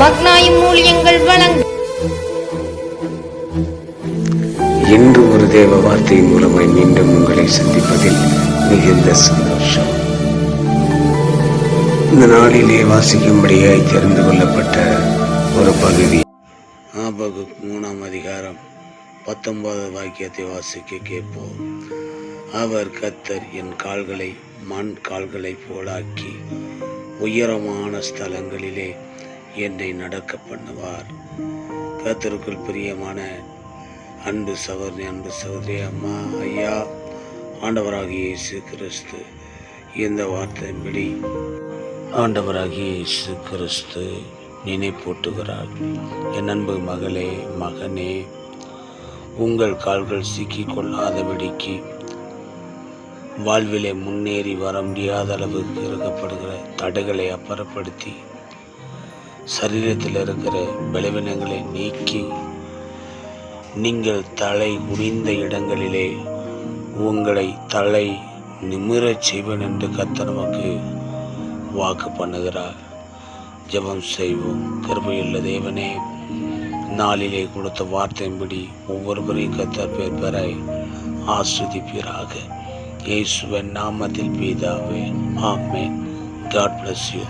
மக்னாயும் வழங்கும் இன்று ஒரு தேவ வார்த்தை மூலமாய் மீண்டும் உங்களை சந்திப்பதில் மிகுந்த சந்தோஷம். இந்த நாளிலே வாசிக்கும்படியாய் தெரிந்து கொள்ளப்பட்ட ஒரு பகுதி. ஆபகு மூணாம் அதிகாரம் பத்தொன்பது வாக்கியத்தை வாசிக்க கேட்போம். அவர் கத்தர் என் கால்களை மண் கால்களைப் போலாக்கி உயரமான ஸ்தலங்களிலே என்னை நடக்க பண்ணுவார். கத்தருக்குள் பிரியமான அன்பு சகோதரி அன்பு சகோதரி அம்மா ஐயா ஆண்டவராகிய இயேசு கிறிஸ்து. இந்த வார்த்தையின்படி ஆண்டவராகிய இயேசு கிறிஸ்து நினைப்பூட்டுகிறார். என் அன்பு மகளே மகனே உங்கள் கால்கள் சிக்கிக் கொள்ளாதபடிக்கு வாழ்விலே முன்னேறி வர முடியாத அளவுக்கு இருக்கப்படுகிற தடைகளை அப்புறப்படுத்தி சரீரத்தில் இருக்கிற பலவீனங்களை நீக்கி நீங்கள் தலை குனிந்த இடங்களிலே உங்களை தலை நிமிரச் செய்வேன் என்று கர்த்தர் நமக்கு வாக்கு பண்ணுகிறார். ஜெபம் செய்வோம். கருமையுள்ள தேவனே நாளிலே கொடுத்த வார்த்தையின்படி ஒவ்வொருவரையும் கத்தர் பேர் பெற ஆஸ்வதிப்பீராக. இயேசுவன் நாமத்தில் பீதாவே ஆமென். God bless you.